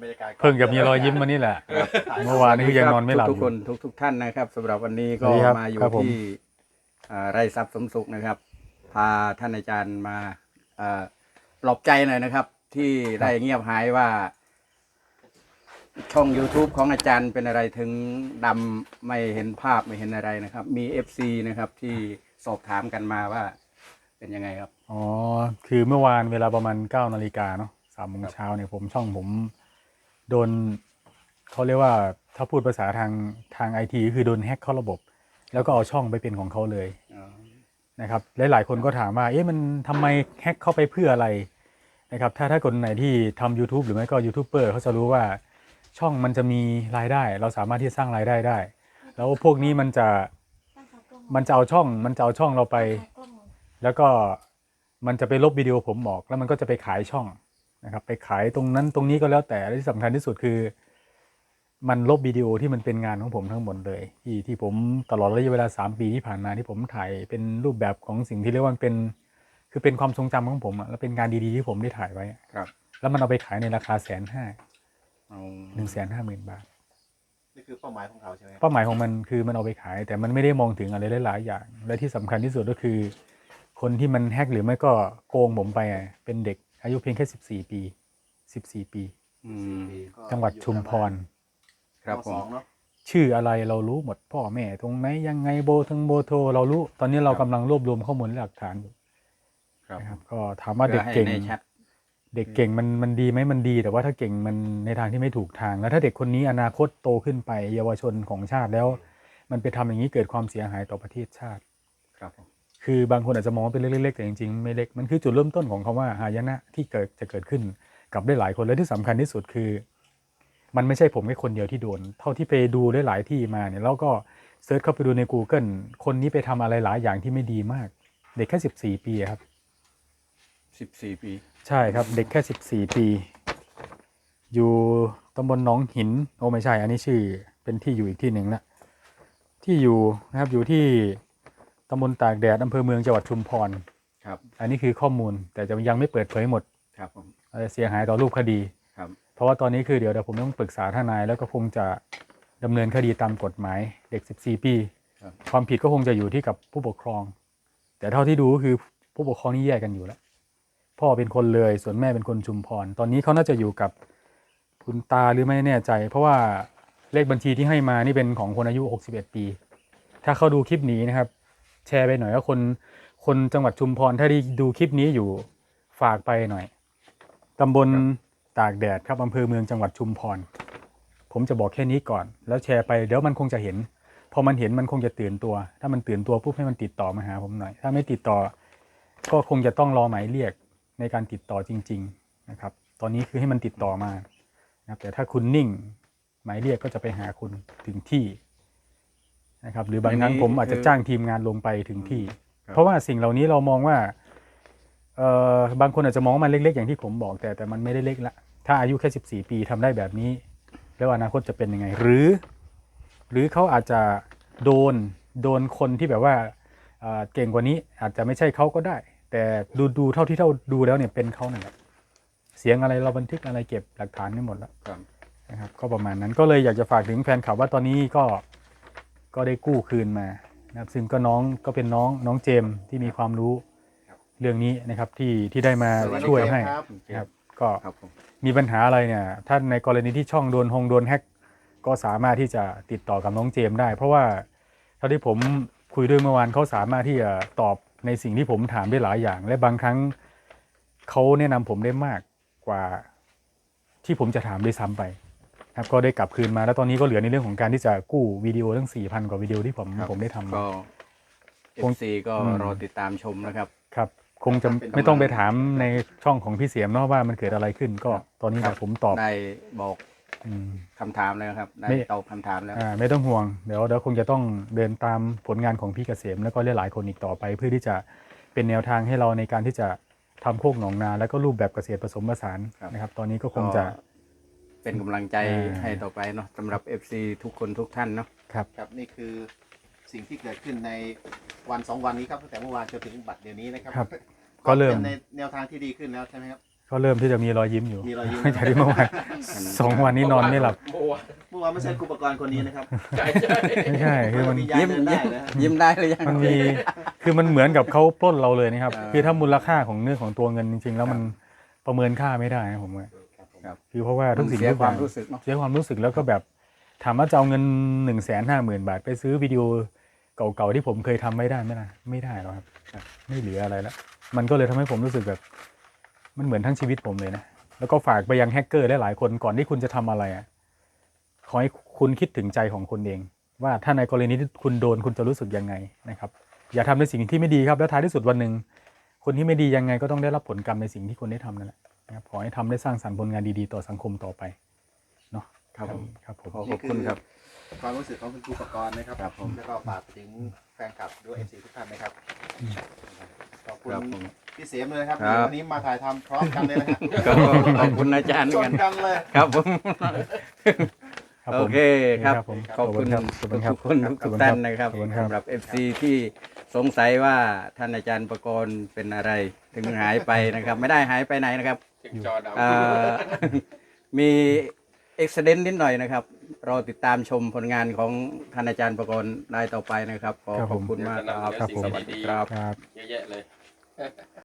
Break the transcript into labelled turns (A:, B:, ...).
A: เป็นบรรยากาศ
B: เพิ่งจะมีรอยยิ้มมานี่แหละ เมื่อวานนี้คือยังนอนไม่หลับ
C: ทุก
B: อ
C: ๆค
B: ยู่
C: นทุกทุกๆท่านนะครับสำหรับวันนี้ก็
B: สวัสดีครับ
C: มาอยู่
B: ครับผม
C: ที่อ่าไร่ทรัพย์สมสุขนะครับ พาท่านอาจารย์มาอ่าปลอบใจหน่อยนะครับ ที่ได้เงียบหายว่า ช่อง YouTube ของอาจารย์เป็นอะไรถึงดำไม่เห็นภาพไม่เห็นอะไรนะครับ มี FC นะครับที่สอบถามกันมาว่า เป็นยังไงครับ
B: อ๋อ คือเมื่อวานเวลาประมาณเก้านาฬิกาเนาะสามโมงเช้าเนี่ยผมช่องผม โดนเขาเรียกว่าถ้าพูดภาษาทางทางไอทีคือโดนแฮ็กเข้าระบบ แล้วก็เอาช่องไปเป็นของเขาเลยนะครับลหลายๆคนก็ถามว่าเอ๊ะมันทำไมแฮ็กเข้าไปเพื่ออะไรนะครับถ้าถ้าคนไหนที่ทำ YouTube หรือไม่ก็ยูทูบเบอร์เขาจะรู้ว่าช่องมันจะมีรายได้ เราสามารถที่จะสร้างรายได้ได้ แล้วพวกนี้มันจะมันจะเอาช่องมันจะเอาช่องเราไป แล้วก็มันจะไปลบวิดีโอผมออกแล้วมันก็จะไปขายช่อง นะครับไปขายตรงนั้นตรงนี้ก็แล้วแต่และที่สำคัญที่สุดคือ มันลบวิดีโอที่มันเป็นงานของผมทั้งหมดเลย ที่ที่ผมตลอดระยะเวลา 3 ปีที่ผ่านมาที่ผมถ่ายเป็นรูปแบบของสิ่งที่เรียกว่ามันเป็น คือเป็นความทรงจำของผมอะแล้วเป็นงานดีๆที่ผมได้ถ่ายไว้อะ
C: ครับ
B: แล้วมันเอาไปขายในราคาแสนห้า
C: เอา
B: หนึ่งแสนห้าหมื่นบาท
A: นี่คือเป้าหมายของเขาใช่ไหมครับ
B: เป้าหมายของมันคือมันเอาไปขาย แต่มันไม่ได้มองถึงอะไรหลายๆอย่าง และที่สำคัญที่สุดก็คือ คนที่มันแฮกหรือไม่ก็โกงผมไปอะเป็นเด็ก อายุเพียงแค่14ปี14ปี
C: อืม
A: ก็
B: จังหวัดชุมพร
C: ครับ
A: ม
C: ผ
A: สอ
C: ม
A: งเนาะ
B: ชื่ออะไรเรารู้หมดพ่อแม่ ตรงไหนยังไงโบทั้งโบโทรเรารู้ ตอนนี้เรา
C: ครับ
B: กำลังรวบรวมข้อมูลและหลักฐานอยู่
C: ครับ
B: นะครับ ก็ถามว่า
C: เพื่
B: เด็
C: อกให้
B: เก่ง
C: ในแชท
B: เด็กเก่งมันมันดีไหมมันดี แต่ว่าถ้าเก่งมันในทางที่ไม่ถูกทางแล้วถ้าเด็กคนนี้อนาคตโตขึ้นไป เยาวชนของชาติแล้ว มันไปทำอย่างนี้เกิดความเสียหายต่อประเทศชาติ
C: ครับผม
B: คือบางคนอาจจะมองว่าเป็นเรื่องเล็กๆแต่จริงๆไม่เล็กมันคือจุดเริ่มต้นของคำว่าหายนะที่เกิดจะเกิดขึ้นกับได้หลายคนและที่สำคัญที่สุดคือ มันไม่ใช่ผมแค่คนเดียวที่โดน เท่าที่ไปดูได้หลายที่มาเนี่ยแล้วก็เซิร์ชเข้าไปดูใน Google คนนี้ไปทำอะไรหลายอย่างที่ไม่ดีมาก เด็กแค่สิบสี่ปีอะครับ
C: สิบสี่ปี
B: ใช่ครับ เด็กแค่สิบสี่ปี อยู่ตำบลหนองหินโอ้ไม่ใช่ อันนี้ชื่อเป็นที่อยู่อีกที่หนึ่งละที่อยู่นะครับอยู่ที่ ตำบลตากแดดอำเภอเมืองจังหวัดชุมพร
C: ครับ
B: อันนี้คือข้อมูลแต่จะยังไม่เปิดเผยหมด
C: ครับผม
B: อาจจะเสียหายต่อรูปคดี
C: ครับ
B: เพราะว่าตอนนี้คือเดี๋ยวเดี๋ยวผมต้องปรึกษาทนายแล้วก็คงจะดำเนินคดีตามกฎหมายเด็ก 14 ปี
C: ครับ
B: ความผิดก็คงจะอยู่ที่กับผู้ปกครอง แต่เท่าที่ดูก็คือผู้ปกครองนี่แยกกันอยู่แล้ว พ่อเป็นคนเลยส่วนแม่เป็นคนชุมพร ตอนนี้เขาน่าจะอยู่กับคุณตาหรือไม่แน่ใจ เพราะว่าเลขบัญชีที่ให้มานี่เป็นของคนอายุ 61 ปี ถ้าเขาดูคลิปนี้นะครับ แชร์ไปหน่อยว่าคนคนจังหวัดชุมพรถ้าได้ดูคลิปนี้อยู่ฝากไปหน่อยตำบลตากแดดครับอำเภอเมืองจังหวัดชุมพร ผมจะบอกแค่นี้ก่อน แล้วแชร์ไปเดี๋ยวมันคงจะเห็น พอมันเห็นมันคงจะตื่นตัว ถ้ามันตื่นตัวปุ๊บให้มันติดต่อมาหาผมหน่อย ถ้าไม่ติดต่อ ก็คงจะต้องรอหมายเรียกในการติดต่อจริง ๆนะครับ ตอนนี้คือให้มันติดต่อมานะครับแต่ถ้าคุณนิ่ง หมายเรียกก็จะไปหาคุณถึงที่ นะครับหรือบางครั้งผมอาจจะจ้างทีมงานลงไปถึงที่
C: ครับ
B: เพราะว่าสิ่งเหล่านี้เรามองว่าเอ่อบางคนอาจจะมองว่ามันเล็กๆ อย่างที่ผมบอกแต่แต่มันไม่ได้เล็กละถ้าอายุแค่ 14 ปีทำได้แบบนี้ แล้วอนาคตจะเป็นยังไง หรือ หรือเขาอาจจะโดนโดนคนที่แบบว่าเอ่อเก่งกว่านี้อาจจะไม่ใช่เขาก็ได้ แต่ดูดูเท่าที่เราดูแล้วเนี่ยเป็นเขานั่นแหละเสียงอะไรเราบันทึกอะไรเก็บหลักฐานไว้หมดแล้ว
C: ครับ
B: นะครับก็ประมาณนั้นก็เลยอยากจะฝากถึงแฟนคลับว่าตอนนี้ก็ ก็ได้กู้คืนมานะครับซึ่งก็น้องก็เป็นน้องน้องเจมส์ที่มีความรู้เรื่องนี้นะครับที่ที่ได้มา
A: สวัสดี
B: ช่วยให้
A: ครับ
B: นะครับก็
C: ครับผม
B: มีปัญหาอะไรเนี่ยถ้าในกรณีที่ช่องโดนฮงโดนแฮ็กก็สามารถที่จะติดต่อกับน้องเจมส์ได้ เพราะว่าเท่าที่ผมคุยด้วยเมื่อวานเขาสามารถที่จะตอบในสิ่งที่ผมถามได้หลายอย่าง และบางครั้งเขาแนะนำผมได้มากกว่าที่ผมจะถามด้วยซ้ำไป ครับก็ได้กลับคืนมาแล้วตอนนี้ก็เหลือในเรื่องของการที่จะกู้วิดีโอทั้ง 4,000 กว่าวิดีโอที่ผม
C: ครับ
B: ผมได้ทำ
C: ก็
B: คง
C: FC ก็
B: อืม
C: รอติดตามชมนะครับ
B: ครับคงจะ
C: เป็น
B: ไม่ต้องไปถามในช่องของพี่เสียมเนาะว่ามันเกิดอะไรขึ้น ก็ตอนนี้
C: ครับ
B: เดี๋ยวผมตอบ
C: ได้บอก
B: อืม
C: คำถามแล้วครับ ได้
B: ไม่
C: ตอบคำถามแล้ว
B: อ่าไม่ต้องห่วงเดี๋ยวเดี๋ยวคงจะต้องเดินตามผลงานของพี่เกษมแล้วก็หลายๆคนอีกต่อไป เพื่อที่จะเป็นแนวทางให้เราในการที่จะทำโคกหนองนา แล้วก็รูปแบบเกษตรผสมผสาน
C: ครับ
B: นะครับ ตอนนี้ก็คงจะ
C: เป็นกำลังใจ
B: อ่า
C: ให้ต่อไปเนาะสำหรับ FC ทุกคนทุกท่านเนาะ
B: ครับ
A: ครับนี่คือสิ่งที่เกิดขึ้นในวันสองวันนี้ครับตั้งแต่เมื่อวานจนถึงบัดเดี๋ยวนี้นะครับ
B: ครับ ก็เริ่ม
A: เป็นในแนวทางที่ดีขึ้นแล้วใช่ไหมครับ
B: ก็เริ่มที่จะมีรอยยิ้มอยู่
A: มีรอยยิ้ม
B: จากที่เมื่อวานสองวันนี้นอนไม่หลับ
D: เมื่อวาน
A: เมื่อวานไม่ใช่ครูปกรณ์คนนี้นะครับ
D: ใช่ใช่
B: ไม่ใช่คือมัน
A: วิญญาณ
C: ยิ้ม
A: เดินได้
C: ยิ้ม
A: นะ
C: ยิ้มได้หรือยัง
B: มันมี คือมันเหมือนกับเขาปล้นเราเลยนะครับ
C: อ่า
B: คือถ้ามูลค่าของเรื่องของตัวเงินจริง ๆ แล้วมันประเมินค่าไม่ได้นะผมว่า
C: ครับ
B: คือเพราะว่าทุกสิ่ง
C: เสีย
B: ทุก
C: ค
B: อ
C: วาม
B: ย่าง
C: รู้สึกเนาะ
B: เสียความรู้สึกแล้วก็แบบถามว่าจะเอาเงินหนึ่งแสนห้าหมื่นบาท ไปซื้อวิดีโอเก่าๆที่ผมเคยทำไม่ได้ไม่ได้ไม่ได้หรอกครับ ไม่เหลืออะไรแล้วมันก็เลยทำให้ผมรู้สึกแบบ มันเหมือนทั้งชีวิตผมเลยนะ แล้วก็ฝากไปยังแฮกเกอร์หลายๆคนก่อนที่คุณจะทำอะไรอะขอให้คุณคิดถึงใจของคุณเอง ว่าถ้าในกรณีที่คุณโดนคุณจะรู้สึกยังไงนะครับ อย่าทำในสิ่งที่ไม่ดีครับแล้วท้ายที่สุดวันหนึ่งคนที่ไม่ดียังไงก็ต้องได้รับผลกรรมในสิ่งที่คุณได้ทำนั่นแหละ นะครับขอให้ทำได้สร้างสรรค์ผลงานดีๆ ต่อสังคมต่อไปเนาะ
C: ครับผม
B: ครับผม
C: ขอขอบคุณครับ
A: ความรู้สึกของคุณครูปกรณ์นะครับ
C: ครับผม
A: แล้วก็ฝากถึงแฟนคลับด้วยเอฟซีทุกท่านนะครับขอบคุณ
C: ครับผม
A: พี่เสียมเลยนะครับ
C: ครับ
A: วันนี้มาถ่ายทำพร้อมกันเลยนะครับ
C: ก็ขอบคุณอาจารย์
A: ช
C: กันน
A: กันเลย
C: ครับผม
B: ครับ
C: โอ
B: ผม
C: เคครับ
B: ครับผม
C: ขอบคุณ
B: ขอบคุณครับ
C: ทุกคน
B: ขอบ
C: ทุ
B: คุ
C: ก
B: ณครับ
C: ท่านนะครับ
B: ขอบคุณครับ
C: สำหรับ FC ที่สงสัยว่าท่านอาจารย์ประกรณ์เป็นอะไร ถึงหายไปนะครับ ไม่ได้หายไปไหนนะครับ
D: ถึงจอด
C: เอ่อมีเอ็กซ์เดนนิดหน่อยนะครับ รอติดตำชมผลงานของท่านอาจารย์ประกรณ์ได้ต่อไปนะครับ ขอ
B: ครับ
C: ข
B: ผ
C: อบ
B: ม
C: คุณมากครับ
B: ครับผม
C: สวัสดีครับ
B: ครับ
D: เยอะแยะเลย